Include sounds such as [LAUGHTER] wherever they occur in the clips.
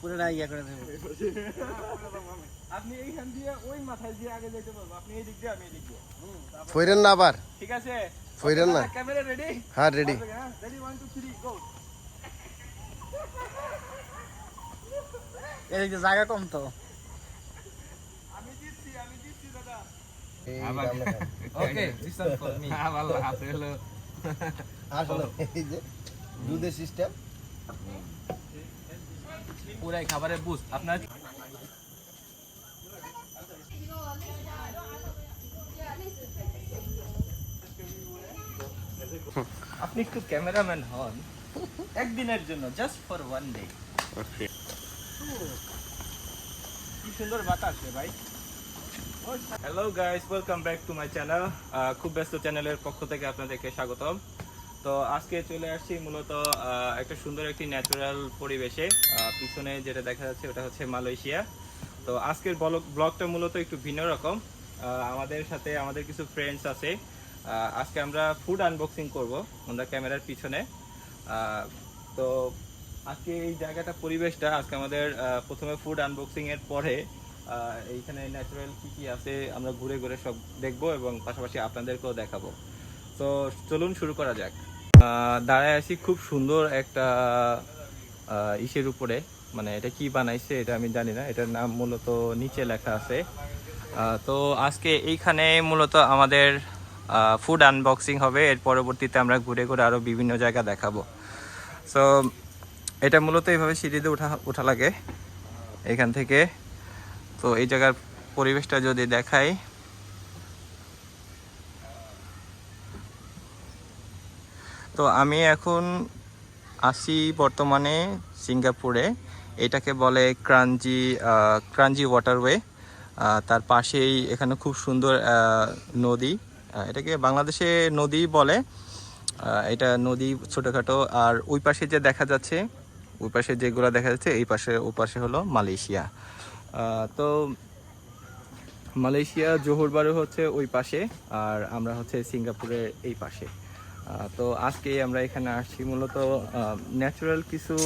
পুরোটা ইয়া করে দেবো। আপনি এইখান দিয়ে ওই মাথায় দিয়ে আগে যেতে পারব আপনি এই দিক দিয়ে আমি এই দিক দিয়ে ফইরেন না আবার। ঠিক আছে? ফইরেন না। ক্যামেরা রেডি হ্যাঁ ready ready one two three go এদিকে জায়গা কম তো। আমি জিতছি আমি জিতছি দাদা। Okay this one for me আসলে এই যে দুধের সিস্টেম পুরাই খাবারের বুস্ট আপনার আপনি একটু ক্যামেরাম্যান হন। একদিনের জন্য জাস্ট ফর ওয়ান ডে কি সুন্দর বাতাস রে ভাই। Hello guys welcome back to my channel খুব ব্যস্ত চ্যানেলের পক্ষ থেকে আপনাদেরকে স্বাগতম। তো আজকে চলে আসছি মূলত একটা সুন্দর একটি ন্যাচারাল পরিবেশে। পিছনে যেটা দেখা যাচ্ছে ওটা হচ্ছে মালয়েশিয়া। তো আজকের ব্লগ ব্লগটা মূলত একটু ভিন্ন রকম। আমাদের সাথে আমাদের কিছু ফ্রেন্ডস আছে। আজকে আমরা ফুড আনবক্সিং করব আমরা ক্যামেরার পিছনে। তো আজকে এই জায়গাটা, পরিবেশটা আজকে আমাদের প্রথমে ফুড আনবক্সিং এর পরে এইখানে ন্যাচারাল কি কি আছে আমরা ঘুরে ঘুরে সব দেখব এবং পাশাপাশি আপনাদেরকেও দেখাবো। তো চলুন শুরু করা যাক। দাঁড়ায় আছি খুব সুন্দর একটা ইসের উপরে। মানে এটা কি বানাইছে এটা আমি জানি না, এটার নাম মূলত নিচে লেখা আছে। তো আজকে এইখানে মূলত আমাদের ফুড আনবক্সিং হবে, এর পরবর্তীতে আমরা ঘুরে ঘুরে আরও বিভিন্ন জায়গা দেখাবো। সো এটা মূলত এইভাবে সিঁড়িতে উঠা উঠা লাগে, এখান থেকে। তো এই জায়গার পরিবেশটা যদি দেখাই তো আমি এখন আসি বর্তমানে সিঙ্গাপুরে। এটাকে বলে ক্রাঞ্জি ক্রাঞ্জি ওয়াটারওয়ে। তার পাশেই এখানে খুব সুন্দর নদী। এটাকে বাংলাদেশে নদী বলে। এটা নদী ছোটোখাটো। আর ওই পাশে যে দেখা যাচ্ছে, ওই পাশে যেগুলো দেখা যাচ্ছে, এই পাশে ওই পাশে হলো মালয়েশিয়া। তো মালয়েশিয়া জোহর বারু হচ্ছে ওই পাশে, আর আমরা হচ্ছে সিঙ্গাপুরের এই পাশে। তো আজকে আমরা এখানে আসছি। মূলত ন্যাচারাল কিছু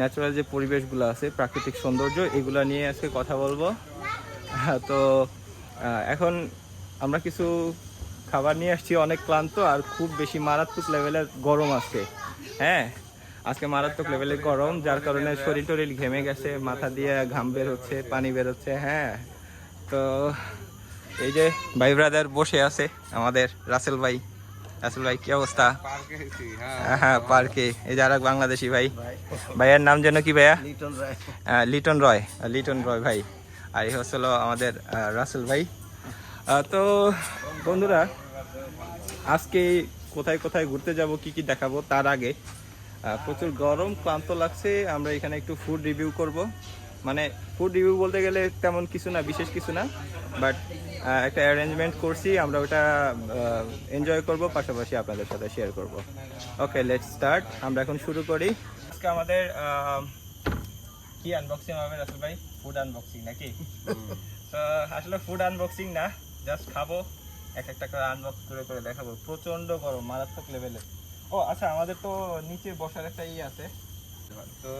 ন্যাচারাল যে পরিবেশগুলো আছে, প্রাকৃতিক সৌন্দর্য, এগুলো নিয়ে আজকে কথা বলব। তো এখন আমরা কিছু খাবার নিয়ে আসছি, অনেক ক্লান্ত আর খুব বেশি মারাত্মক লেভেলের গরম আজকে। হ্যাঁ আজকে মারাত্মক লেভেলের গরম, যার কারণে শরীর টরিল ঘেমে গেছে, মাথা দিয়ে ঘাম বের হচ্ছে, পানি বের হচ্ছে হ্যাঁ। তো, এই যে ভাই ব্রাদার বসে আছে, আমাদের রাসেল ভাই। রাসেল ভাই কি অবস্থা? হ্যাঁ। পার্কে। এই যারা বাংলাদেশি ভাই। ভাইয়ের নাম যেন কি ভাইয়া? লিটন রায়। আহ, লিটন রয় লিটন রয় ভাই। আর এই হচ্ছিল আমাদের রাসেল ভাই। তো বন্ধুরা আজকে কোথায় কোথায় ঘুরতে যাব কি কি দেখাবো তার আগে প্রচুর গরম ক্লান্ত লাগছে। আমরা এখানে একটু ফুড রিভিউ করব। মানে ফুড রিভিউ বলতে গেলে তেমন কিছু না বিশেষ কিছু না। বাট একটা অ্যারেঞ্জমেন্ট করছি আমরা ওটা এনজয় করব পাশাপাশি আপনাদের সাথে শেয়ার করব। ওকে লেটস স্টার্ট আমরা এখন শুরু করি। আজকে আমাদের কি আনবক্সিং হবে রাসেল ভাই? ফুড আনবক্সিং নাকি? তো আসলে ফুড আনবক্সিং না জাস্ট খাব। এক একটা করে আনবক্স করে করে দেখাবো। প্রচণ্ড গরম মারাত্মক লেভেলে ও আচ্ছা আমাদের তো নিচে বসার একটা ই আছে। তো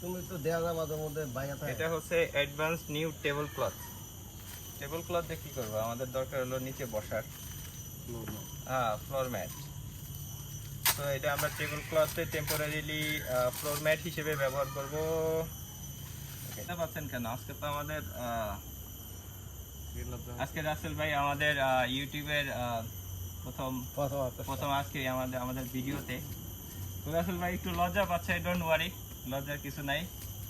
তুমি তো দেয়া যা মাঝে মধ্যে বাইরে এটা হচ্ছে advance new table cloth table cloth দিয়ে কি করব? আমাদের দরকার হলো নিচে বসার। হ্যাঁ ফ্লোর ম্যাট তো এটা আমরা টেবিল ক্লথে টেম্পোরারিলি ফ্লোর ম্যাট হিসেবে ব্যবহার করব। এটা পাচ্ছেন কেন? আজকে তো আমাদের আজকে রাসেল ভাই আমাদের ইউটিউবের প্রথম প্রথম আজকে আমাদের আমাদের ভিডিওতে। তো রাসেল ভাই একটু লজ্জা পাচ্ছে ডোন্ট ওয়ারি লজ্জার কিছু নাই।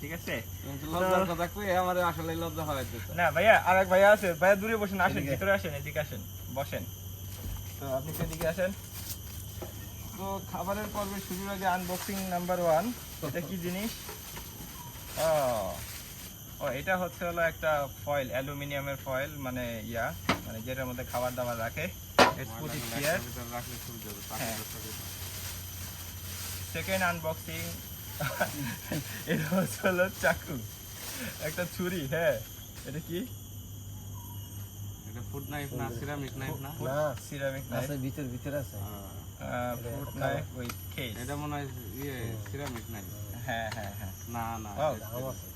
ঠিক আছে? লজ্জার কথা কই আমার আসলে লজ্জা হয় না ভাইয়া আরেক ভাইয়া আছে ভাইয়া দূরে বসেন আসেন ভিতরে আসেন এদিকে আসেন বসেন। তো আপনি তো আসেন। তো খাবারের পর্বে শুরুর আগে আনবক্সিং নাম্বার ওয়ান এটা কি জিনিস? ও এটা হচ্ছে হলো একটা ফয়েল অ্যালুমিনিয়ামের ফয়েল মানে ইয়া মানে যেটার মধ্যে খাবার দাবার রাখে. হ্যাঁ। সেকেন্ড আনবক্সিং [LAUGHS] এটা হচ্ছে হলো চাকু। একটা ছুরি হ্যাঁ। এটা কি? ফুড নাইফ না সিরামিক নাইফ না? না সিরামিক আছে ভিতর ভিতর আছে। ফুড নাইফ উইথ কেস এটা মনে হয় ইয়ে সিরামিক নাইফ হ্যাঁ হ্যাঁ হ্যাঁ। না না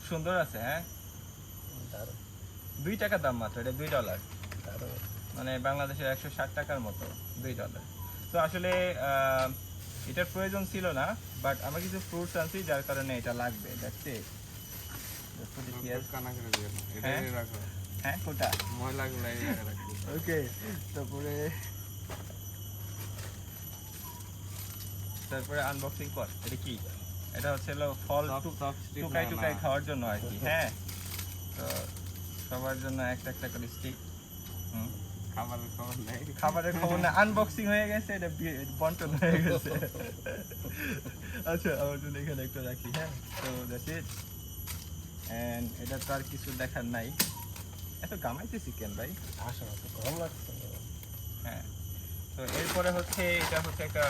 সুন্দর আছে হ্যাঁ? দুই টাকা দাম মাত্র এটা দুই ডলার মানে বাংলাদেশের একশো ষাট টাকার মতো দুই ডলার তো আসলে আহ, এটার প্রয়োজন ছিল না বাট আমার কিছু ফ্রুটস আনছি যার কারণে এটা লাগবে না হ্যাঁ? কোটা ওকে তারপরে তারপরে আনবক্সিং কর এটা কি? এটা হচ্ছে হলো ফল টুকাই টুকাই খাওয়ার জন্য আর কি [LAUGHS] হ্যাঁ? তো সবার জন্য একটা একটা করে স্টিক খাবারের খবর নেই। খাবারের খবর না আনবক্সিং হয়ে গেছে এটা বন্টন হয়ে গেছে। আচ্ছা আমার জন্য এখানে একটা রাখি হ্যাঁ? তো দ্যাটস ইট এন্ড এটা তো আর কিছু দেখার নাই। এত গামাইতেছি কেন ভাই? আসো তো গরম লাগছে। হ্যাঁ। তো এরপরে হচ্ছে এটা হচ্ছে একটা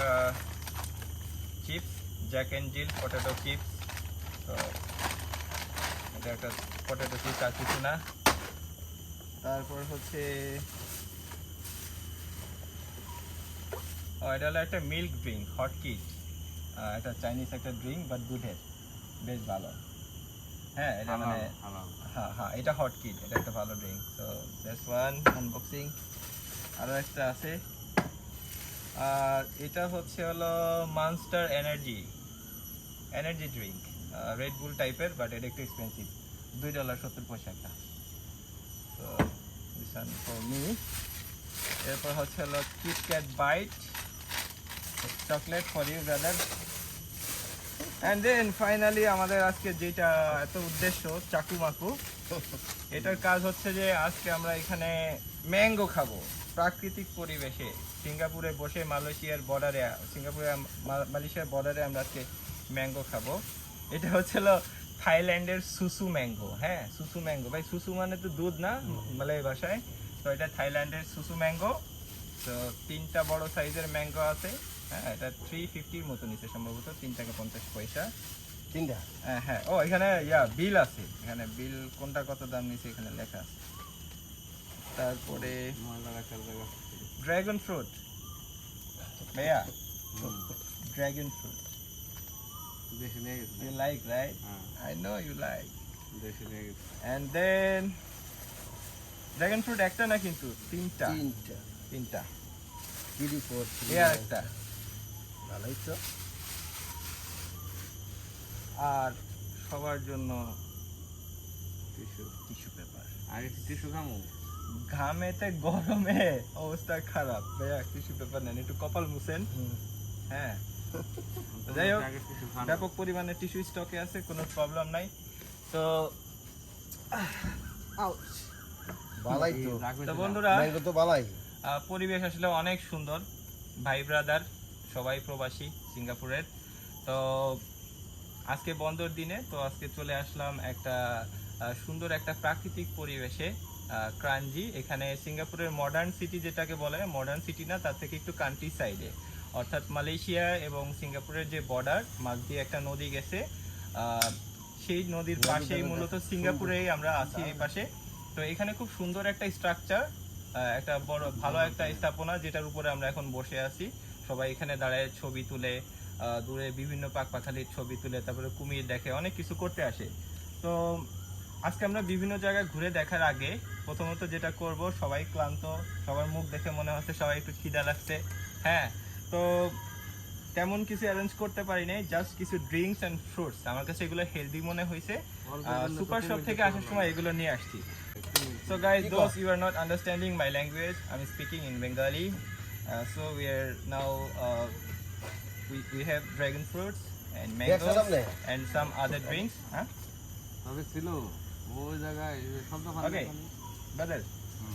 chips Jack and Jill potato chips তো এটা একটা পটেটো চিপস আর কিছু না। তারপর হচ্ছে ও এটা হলো একটা মিল্ক ড্রিঙ্ক হট কিট এটা চাইনিজ একটা ড্রিঙ্ক বাট দুধের। বেশ ভালো। হ্যাঁ এটা মানে হ্যাঁ হ্যাঁ এটা হট কিট এটা একটা ভালো ড্রিঙ্ক তো দ্যাটস ওয়ান আনবক্সিং আরও একটা আছে। আর এটা হচ্ছে হলো monster energy energy drink red bull টাইপের বাট এটা একটু এক্সপেন্সিভ দুই ডলার সত্তর পয়সা একটা তো দিস ফর মি এরপর হচ্ছে হলো KitKat bite chocolate for you brother and then finally আমাদের আজকে যেটা এত উদ্দেশ্য চাকু মাকু [LAUGHS] এটার কাজ হচ্ছে যে আজকে আমরা এখানে ম্যাঙ্গো খাব প্রাকৃতিক পরিবেশে। সিঙ্গাপুরে বসে মালয়েশিয়ার বর্ডারে সিঙ্গাপুরে মালয়েশিয়ার বর্ডারে আমরা আজকে ম্যাঙ্গো খাব। এটা হচ্ছিল থাইল্যান্ডের সুসু ম্যাঙ্গো হ্যাঁ সুসু ম্যাঙ্গো। ভাই সুসু মানে তো দুধ না মালয় ভাষায়? তো এটা থাইল্যান্ডের সুসু ম্যাঙ্গো। তো তিনটা বড় সাইজের ম্যাঙ্গো আছে। হ্যাঁ এটা থ্রি ফিফটির মতো নিচে সম্ভবত তিন টাকা পঞ্চাশ পয়সা। তিনটা? হ্যাঁ হ্যাঁ ও এখানে ইয়া বিল আছে। এখানে বিল কোনটা কত দাম নিছে এখানে লেখা আছে। তারপরে ড্রাগন ফ্রুট ভাইয়া ড্রাগন ফ্রুট লাইক রাইট হ্যাঁ। আই নো ইউ লাইক দেশে এন্ড দেন ড্রাগন ফ্রুট একটা না কিন্তু তিনটা? তিনটা। তিনটা। এ আর একটা ভালোই তো। আর সবার জন্য টিস্যু টিস্যু পেপার। আগে টিস্যু খামু ঘামেতে গরমে অবস্থা খারাপ। ভাইয়া টিস্যু পেপার নেন একটু কপাল মুছেন। হ্যাঁ। [LAUGHS] যাই হোক, ব্যাপক পরিমাণে টিস্যু স্টকে আছে কোনো প্রবলেম নাই। তো ভালাই তো। তো বন্ধুরা তো পরিবেশ আসলে অনেক সুন্দর। ভাই ব্রাদার সবাই প্রবাসী সিঙ্গাপুরের। তো আজকে বন্দর দিনে তো আজকে চলে আসলাম একটা সুন্দর একটা প্রাকৃতিক পরিবেশে ক্রাঞ্জি। এখানে সিঙ্গাপুরের মডার্ন সিটি যেটাকে বলে মডার্ন সিটি না তার থেকে একটু কান্ট্রি সাইডে অর্থাৎ মালয়েশিয়া এবং সিঙ্গাপুরের যে বর্ডার মাঝ দিয়ে একটা নদী গেছে। সেই নদীর পাশেই মূলত সিঙ্গাপুরেই আমরা আছি এই পাশে। তো এখানে খুব সুন্দর একটা স্ট্রাকচার একটা বড় ভালো একটা স্থাপনা যেটার উপরে আমরা এখন বসে আছি। সবাই এখানে দাঁড়ায় ছবি তুলে দূরে বিভিন্ন পাক পাখালির ছবি তুলে তারপরে কুমির দেখে অনেক কিছু করতে আসে। তো আজকে আমরা বিভিন্ন জায়গায় ঘুরে দেখার আগে প্রথমত যেটা করব সবাই ক্লান্ত সবার মুখ দেখে মনে হচ্ছে সবাই একটু খিদা লাগছে। হ্যাঁ তো তেমন কিছু অ্যারেঞ্জ করতে পারি নাই জাস্ট কিছু ড্রিঙ্কস অ্যান্ড ফ্রুটস আমার কাছে এগুলো হেলদি মনে হয়েছে। সুপার শপ থেকে আসার সময় এগুলো নিয়ে আসছি। So guys Keep those you are not understanding my language, I'm speaking in Bengali. Uh, so we are now uh, we, we have dragon fruits and mangoes and some other drinks. Huh? Okay. Brother,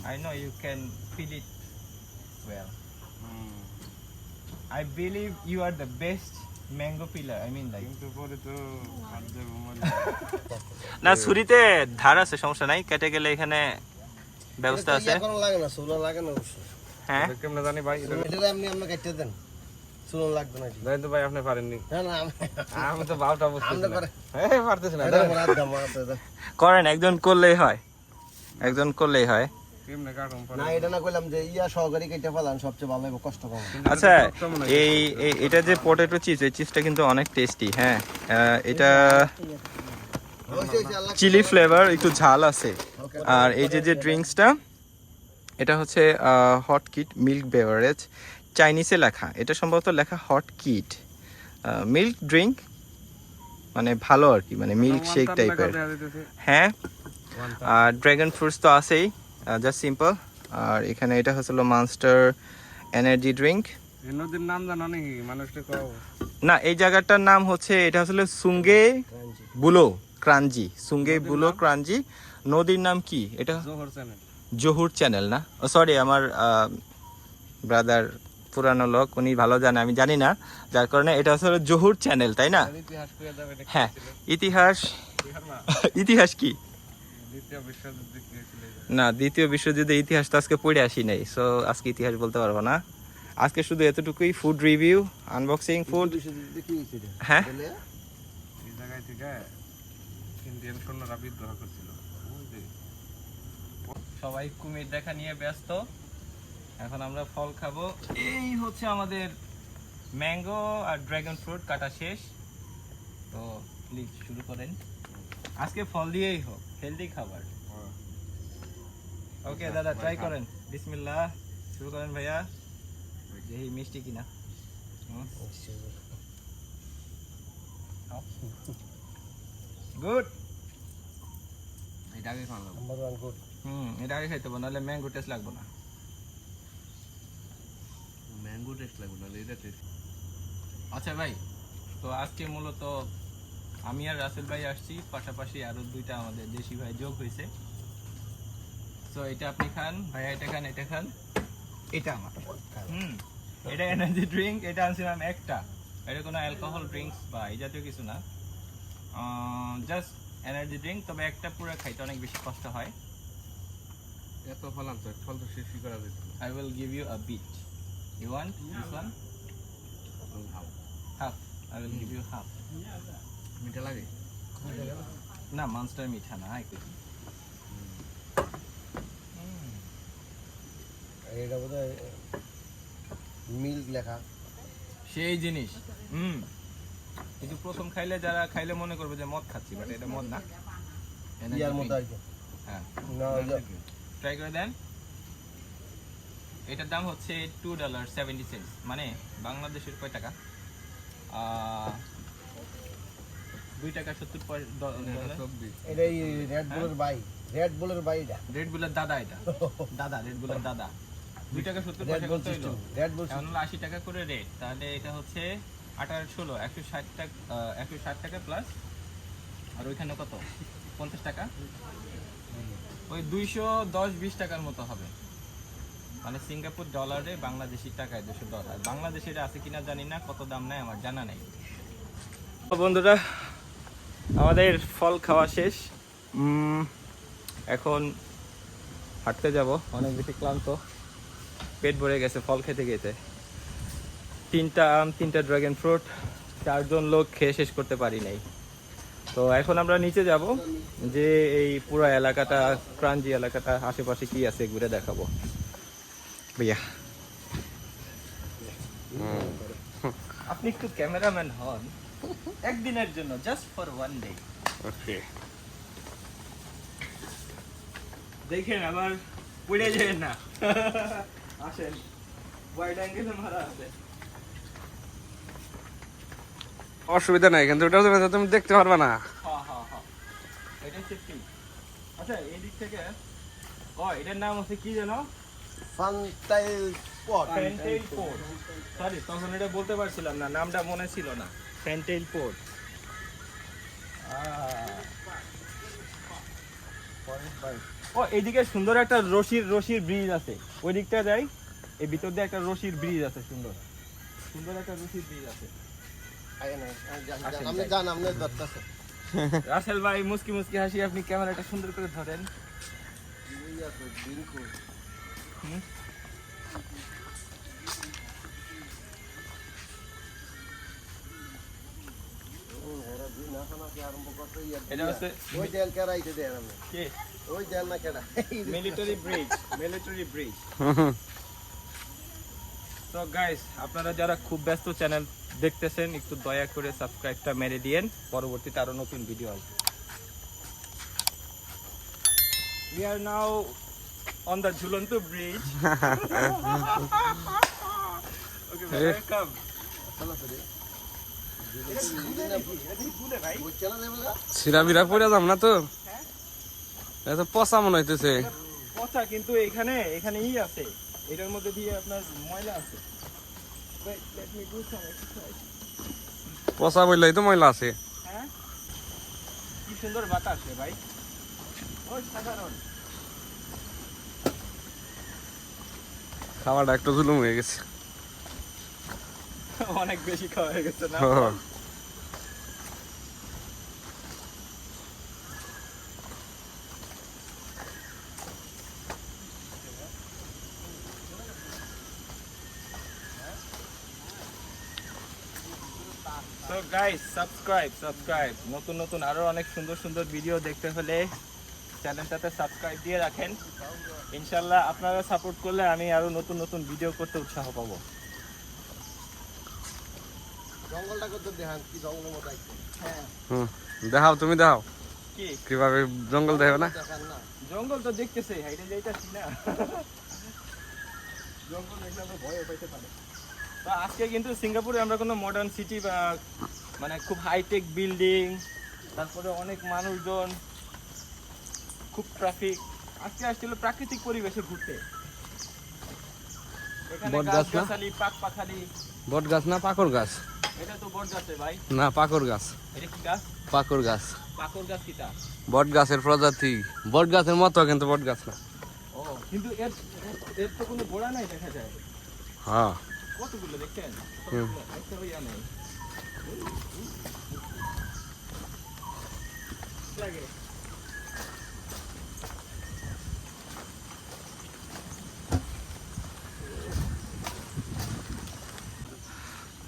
I know you can feel it well. I believe you are the best mango peeler. I mean like. না ছুরিতে ধার আছে সমস্যা নাই কেটে গেলে এখানে ব্যবস্থা আছে লাগে না লাগে না হ্যাঁ? কেমনে জানি ভাই এটা আপনি কেটে দেন। চুলো লাগবে না এটি। তো ভাই আপনি পারেননি। না না আমি আমি তো ভাবটা হ্যাঁ পারতেছি। করেন একজন করলেই হয়। একজন করলেই হয়। না এটা না কইলাম যে ইয়া সহকারী কেটে ফেলান সবচেয়ে ভালো হবে কষ্ট কম আচ্ছা। এই এটা যে পটেটো চিজ এই চিজটা কিন্তু অনেক টেস্টি হ্যাঁ। আহ, এটা চিলি ফ্লেভার একটু ঝাল আছে। আর এই যে যে ড্রিঙ্কসটা এটা হচ্ছে হট কিট মিল্ক বেভারেজ চাইনিজে লেখা। এটা সম্ভবত লেখা হট কিট মিল্ক ড্রিঙ্ক মানে ভালো আর কি মানে মিল্ক শেক টাইপের হ্যাঁ আর ড্রাগন ফ্রুটস তো আছেই জাস্ট সিম্পল আর এখানে এটা হচ্ছিল মানস্টার এনার্জি ড্রিঙ্ক নদীর নাম জানো নাকি? মানুষটা না এই জায়গাটার নাম হচ্ছে এটা আসলে সুঙ্গে বুলো ক্রাঞ্জি সুঙ্গে বুলো ক্রাঞ্জি নদীর নাম কি? এটা জোহর চ্যানেল। জহুর চ্যানেল না। ও সরি আমার ব্রাদার পুরানো লোক উনি ভালো জানে আমি জানি না। যার কারণে এটা আসলে জহুর চ্যানেল তাই না? হ্যাঁ ইতিহাস। ইতিহাস [LAUGHS] কি? না দ্বিতীয় বিশ্বযুদ্ধে ইতিহাস তো আজকে পড়ে আসি নাই সো আজকে ইতিহাস বলতে পারব না। আজকে শুধু এতটুকুই ফুড রিভিউ আনবক্সিং ফুড হ্যাঁ? জায়গায় থেকে ইন্ডিয়ান সৈন্যরা বিদ্রোহ করছিল। সবাই কুমির দেখা নিয়ে ব্যস্ত। এখন আমরা ফল খাব। এই হচ্ছে আমাদের ম্যাঙ্গো আর ড্রাগন ফ্রুট কাটা শেষ। তো প্লিজ শুরু করেন। আজকে ফল দিয়েই হোক হেলদি খাবার। ওকে দাদা ট্রাই করেন। বিসমিল্লাহ। শুরু করেন ভাইয়া। দেখি মিষ্টি কিনা। গুড এটা আগে খাওয়া লাগবে। হুম এটা আগে খাইতে হবে নাহলে ম্যাঙ্গো টেস্ট লাগবে না। ম্যাঙ্গো টেস্ট লাগবে নাহলে এটা টেস্ট আচ্ছা ভাই তো আজকে মূলত আমি আর রাসেল ভাই আসছি পাশাপাশি আরও দুইটা আমাদের দেশি ভাই যোগ হয়েছে। তো এটা আপনি খান ভাইয়া এটা খান এটা খান। এটা আমার। হুম এটা এনার্জি ড্রিঙ্ক এটা আনছিলাম একটা। এটা কোনো অ্যালকোহল ড্রিঙ্কস বা এই জাতীয় কিছু না। জাস্ট এনার্জি ড্রিঙ্ক তবে একটা পুরো খাইতে অনেক বেশি কষ্ট হয়। এত ফল আনছো ফল তো শেষই করা যেত I will give you a bit you want this one half I will give you half মিঠা লাগে? না মানস্টার মিঠা না একটু এটা বোধ মিল্ক লেখা। সেই জিনিস। হুম। কিন্তু প্রথম খাইলে যারা খাইলে মনে করবে যে মদ খাচ্ছি বাট এটা মদ না। ইয়ার মতো আর কি। হ্যাঁ। ট্রাই করে দেন। এটার দাম হচ্ছে টু ডলার সেভেন্টি সেন্টস মানে বাংলাদেশের কয় টাকা? দুই টাকা সত্তর রেড বুলের বাই রেড বুলের বাই এটা। রেড বুলের দাদা এটা। [LAUGHS] দাদা রেড বুলের দাদা। দুই টাকা সত্তর পয়সা কত হইল? রেড বুল এখন আশি টাকা করে রেট তাহলে এটা হচ্ছে আঠারো ষোলো একশো ষাট টাকা একশো ষাট টাকা প্লাস আর ওইখানে কত? পঞ্চাশ টাকা? ওই দুইশো দশ বিশ টাকার মতো হবে। মানে সিঙ্গাপুর ডলারে বাংলাদেশি টাকায় দুশো। ডলার বাংলাদেশের আছে কিনা জানি না, কত দাম নেয় আমার জানা নেই। বন্ধুরা, আমাদের ফল খাওয়া শেষ। এখন হাঁটতে যাব। অনেক বেশি ক্লান্ত। পেট ভরে গেছে ফল খেতে খেতে। তিনটা আম, তিনটা ড্রাগন ফ্রুট চারজন লোক খেয়ে শেষ করতে পারি নাই। তো এখন আমরা নিচে যাব যে এই পুরো এলাকাটা ক্রাঞ্জি এলাকাটা আশেপাশে কি আছে ঘুরে দেখাবো। ভাইয়া। আপনি একটু ক্যামেরাম্যান হন একদিনের জন্য just for one day okay দেখেন আবার পড়ে যায় না। আসেন ওয়াইড অ্যাঙ্গেলে মারা আছে অসুবিধা নাই কিন্তু ওটা তুমি দেখতে পারবে না। হ্যাঁ হ্যাঁ হ্যাঁ। আচ্ছা এই দিক থেকে ও এটার নাম হচ্ছে কি জানো ফান্টাইল পট ফ্যান্টেইল পোর্ট সরি তখন এটা বলতে পারছিলাম না নামটা মনে ছিল না। ফ্যান্টেইল পোর্ট ও এইদিকে সুন্দর একটা রশির রশির ব্রিজ আছে। ওই দিকটা যাই এই ভিতর দিয়ে একটা রশির ব্রিজ আছে সুন্দর। সুন্দর একটা রশির ব্রিজ আছে। আপনি যাই। জান আপনি ধরতেছে। রাসেল ভাই মুস্কি মুস্কি হাসি আপনি ক্যামেরাটা সুন্দর করে ধরেন। হুম? না আরম্ভ করতে এটা হচ্ছে ওই এটা দেয়াল আমি ওই দেয়াল না কেডা? মিলিটারি ব্রিজ মিলিটারি ব্রিজ তো গাইস আপনারা যারা খুব ব্যস্ত চ্যানেল দেখতেছেন একটু দয়া করে সাবস্ক্রাইবটা মেরে দিয়েন। পরবর্তীতে আরও নতুন ভিডিও আসবে। We are now on the bridge. [LAUGHS] okay, welcome. পড়ে যাম না তো এত পচা মনে হইতেছে পচা কিন্তু এখানে এখানে ই আছে। এটার মধ্যে দিয়ে আপনার ময়লা আছে. পচা বললেই তো ময়লা আছে। হ্যাঁ? কি সুন্দর বাতাস রে ভাই। ওই সাধারণ। খাওয়াটা একটু জুলুম হয়ে গেছে। অনেক বেশি খাওয়া হয়ে গেছে না? সো গাইস সাবস্ক্রাইব সাবস্ক্রাইব নতুন নতুন আরও অনেক সুন্দর সুন্দর ভিডিও দেখতে হলে চ্যানেলটাতে সাবস্ক্রাইব দিয়ে রাখেন। ইনশাল্লাহ আপনারা সাপোর্ট করলে আমি আরও নতুন নতুন ভিডিও করতে উৎসাহ পাবো। জঙ্গলটা করতে দেখান কি জঙ্গলের মতো হ্যাঁ। হুম দেখাও তুমি দেখাও। কি? কীভাবে জঙ্গল দেখো না? জঙ্গল তো দেখতেছে হাইটে যাইতাছি না। জঙ্গল দেখলে ভয় পাইতে পারে। তো আজকে কিন্তু সিঙ্গাপুরে আমরা কোনো মডার্ন সিটি বা মানে খুব হাইটেক বিল্ডিং তারপরে অনেক মানুষজন খুব ট্রাফিক আজকে আসছিল প্রাকৃতিক পরিবেশে ঘুরতে। এখানে গাছ? গাছালি পাক পাখালি। বট গাছ না পাকর গাছ? এটা তো বট গাছে ভাই। না পাকর গাছ। এটা কি গাছ? পাকর গাছ। পাকর গাছ কিটা বট গাছের প্রজাতি। বট গাছের মতো কিন্তু বট গাছ না। ও কিন্তু এর এর- এর তো কোনো গোড়া নাই দেখা যায়। হ্যাঁ। কতগুলো। একটা হইয়া নেই। লাগে।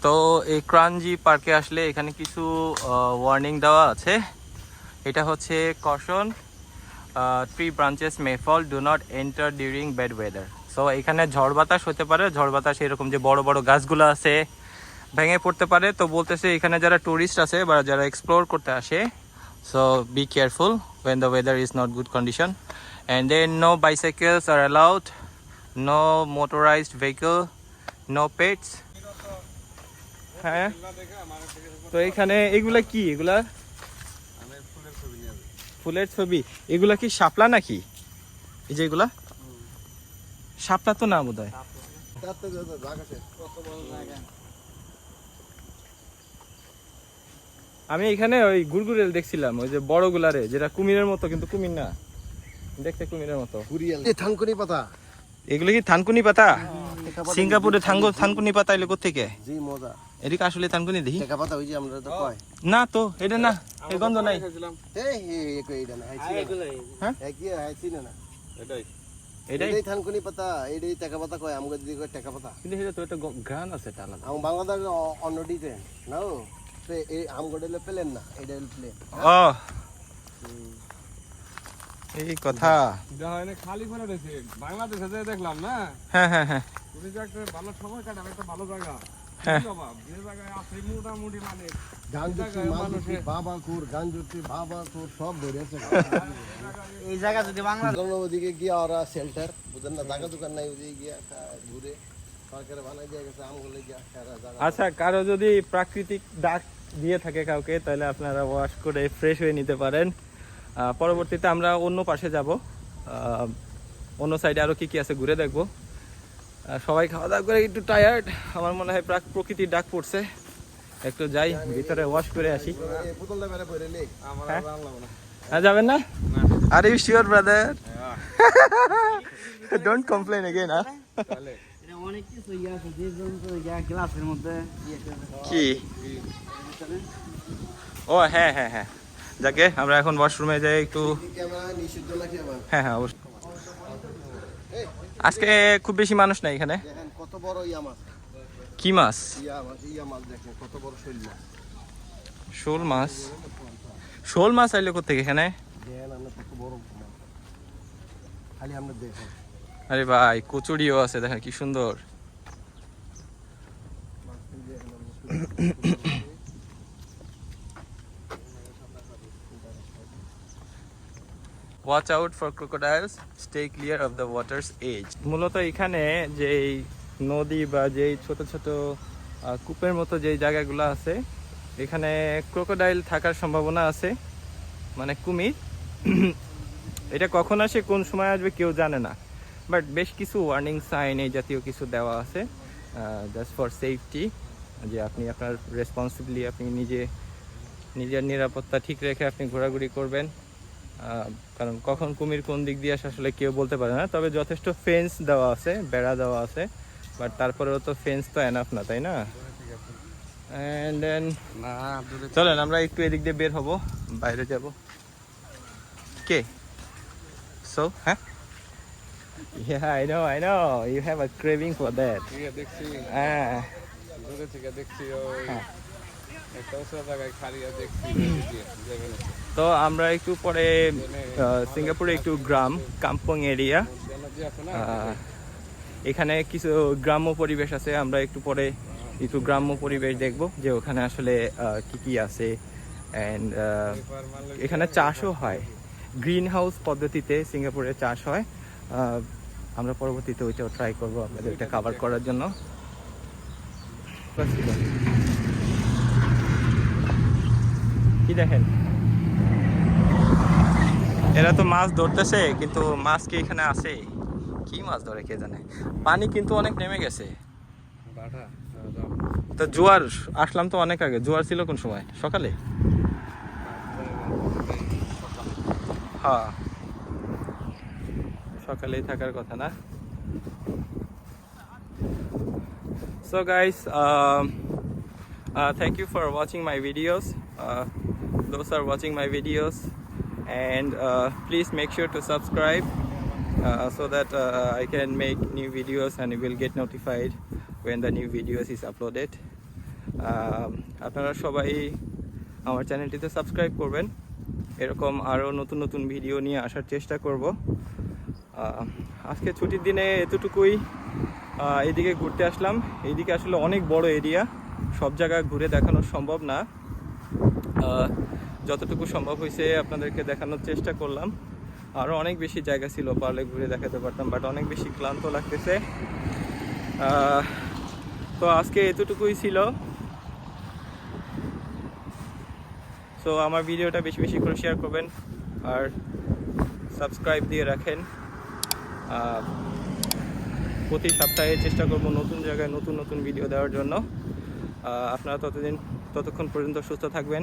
তো এই ক্রাঞ্জি পার্কে আসলে এখানে কিছু ওয়ার্নিং দেওয়া আছে। এটা হচ্ছে caution tree branches may fall do not enter during bad weather so এখানে ঝড় বাতাস হতে পারে ঝড় বাতাস এরকম যে বড় বড় গাছগুলো আছে ভেঙে পড়তে পারে। তো বলতেছে এখানে যারা টুরিস্ট আছে বা যারা এক্সপ্লোর করতে আসে so be careful when the weather is not good condition and then no bicycles are allowed no motorised vehicle no pets হ্যাঁ? তো এখানে এগুলা কি? এগুলা? ফুলের ছবি। এগুলা কি শাপলা নাকি? এই যে এগুলা? শাপলা তো না বোধ হয় আমি এখানে ওই গুড়গুড়েল দেখছিলাম ওই যে বড় গুলারে যেটা কুমিরের মতো কিন্তু কুমির না দেখতে কুমিরের মতো থানকুনি পাতা এগুলো কি থানকুনি পাতা সিঙ্গাপুরে থাঙ্গো থানকুনি পাতা এলে থেকে জি মজা এদিকে আসলে থানকুনি দেখি টেকা পাতা ওই যে আমরা তো কয় না তো এটা না এই গন্ধ নাই এই এই এই না হ্যাঁ? হ্যাঁ কি হাইছি না না এটাই এটাই। থানকুনি পাতা এটাই টেকা পাতা কয় আমগো দিদি কয় টেকা পাতা। কিন্তু এটা তো একটা গ- আছে এটা আলাদা। আম বাংলাদেশ অন্য ডিতে না? ও এই আমগো দিলে পেলেন না এটা প্লেন ও এই কথা। খালি করে রয়েছে বাংলাদেশে দেখলাম না হ্যাঁ হ্যাঁ হ্যাঁ। তুমি যে একটা ভালো সময় কাটাবে একটা ভালো জায়গা। হ্যাঁ। মানে এই জায়গা যদি বাংলা ওদিকে গিয়া ওরা শেল্টার বুঝেন না জায়গা দোকান নাই ওদিকে গিয়া ঘুরে আচ্ছা কারও যদি প্রাকৃতিক ডাক দিয়ে থাকে কাউকে তাহলে আপনারা ওয়াশ করে ফ্রেশ হয়ে নিতে পারেন। আহ, পরবর্তীতে আমরা অন্য পাশে যাব। আহ, অন্য সাইডে আরও কি কি আছে ঘুরে দেখব। সবাই খাওয়া দাওয়া করে একটু টায়ার্ড আমার মনে হয় প্রাক প্রকৃতির ডাক পড়ছে। একটু যাই, ভিতরে ওয়াশ করে আসি। হ্যাঁ? হ্যাঁ যাবেন না? Are you sure brother don't complain again হ্যাঁ কি? ও হ্যাঁ হ্যাঁ হ্যাঁ। যাকে, আমরা এখন ওয়াশরুমে যাই একটু হ্যাঁ হ্যাঁ অবশ্যই। আজকে খুব বেশি মানুষ নাই এখানে। কত বড় ইয়া মাছ। কি মাছ? ইয়া মাছ দেখেন কত বড় শৈল মাছ। শোল মাছ? শোল মাছ আইলো কোথেকে এখানে? আরে ভাই কচুরিও আছে দেখেন কি সুন্দর। Watch out for crocodiles stay clear of the waters edge মূলত এখানে যেই নদী বা যেই ছোট ছোট কূপের মতো যেই জায়গাগুলো আছে, এখানে ক্রোকোডাইল থাকার সম্ভাবনা আছে মানে কুমির। [CLEARS THROAT] এটা কখন আসে, কোন সময় আসবে কেউ জানে না। বাট বেশ কিছু ওয়ার্নিং সাইন এই জাতীয় কিছু দেওয়া আছে জাস্ট ফর সেফটি যে আপনি আপনার রেসপন্সিবলি আপনি নিজে, নিজের নিরাপত্তা ঠিক রেখে আপনি ঘোরাঘুরি করবেন। কারণ কখন কুমির কোন দিক দিয়ে আসে আসলে কেউ বলতে পারে না। তবে যথেষ্ট ফেন্স দেওয়া আছে বেড়া দেওয়া আছে বাট তারপরেও তো ফেন্স তো এনাফ না তাই না? অ্যান্ড দেন চলেন আমরা একটু এদিক দিয়ে বের হব বাইরে যাব। কে? সো হ্যাঁ? Yeah, I know, I know. You have a craving for that. থেকে দেখছি। হ্যাঁ। দূরে থেকে দেখছি ওই তো আমরা একটু পরে আহ, সিঙ্গাপুরে একটু গ্রাম কাম্পং এরিয়া। এখানে কিছু গ্রাম্য পরিবেশ আছে আমরা একটু পরে একটু গ্রাম্য পরিবেশ দেখব যে ওখানে আসলে আহ, কি কি আছে। অ্যান্ড এখানে চাষও হয়। গ্রিন হাউস পদ্ধতিতে সিঙ্গাপুরে চাষ হয়। আহ, আমরা পরবর্তীতে ওইটাও ট্রাই করব আপনাদের এটা কাভার করার জন্য। কি দেখেন? এরা তো মাছ ধরতেছে কিন্তু মাছ কি এখানে আছে? কি মাছ ধরে কে জানে? পানি কিন্তু অনেক নেমে গেছে। তো জোয়ার আসলাম তো অনেক আগে। জোয়ার ছিল কোন সময়? সকালে? হ্যাঁ। সকালেই থাকার কথা না? So guys um, uh, thank you for watching my videos. Uh, those are watching my videos and uh, please make sure to subscribe uh, so that uh, I can make new videos and you will get notified when the new videos is uploaded um, আপনারা সবাই আমার চ্যানেলটিতে subscribe করবেন এরকম আরও নতুন নতুন video নিয়ে আসার চেষ্টা করব আজকে ছুটির দিনে এতটুকুই এদিকে ঘুরতে আসলাম এইদিকে আসলে অনেক বড় এরিয়া সব জায়গা ঘুরে দেখানো সম্ভব না যতটুকু সম্ভব হয়েছে আপনাদেরকে দেখানোর চেষ্টা করলাম। আরও অনেক বেশি জায়গা ছিল পারলে ঘুরে দেখাতে পারতাম বাট অনেক বেশি ক্লান্ত লাগতেছে। তো আজকে এতটুকুই ছিল। সো আমার ভিডিওটা বেশি বেশি করে শেয়ার করবেন আর সাবস্ক্রাইব দিয়ে রাখেন। প্রতি সপ্তাহে চেষ্টা করব নতুন জায়গায় নতুন নতুন ভিডিও দেওয়ার জন্য। আপনারা ততদিন, ততক্ষণ পর্যন্ত সুস্থ থাকবেন।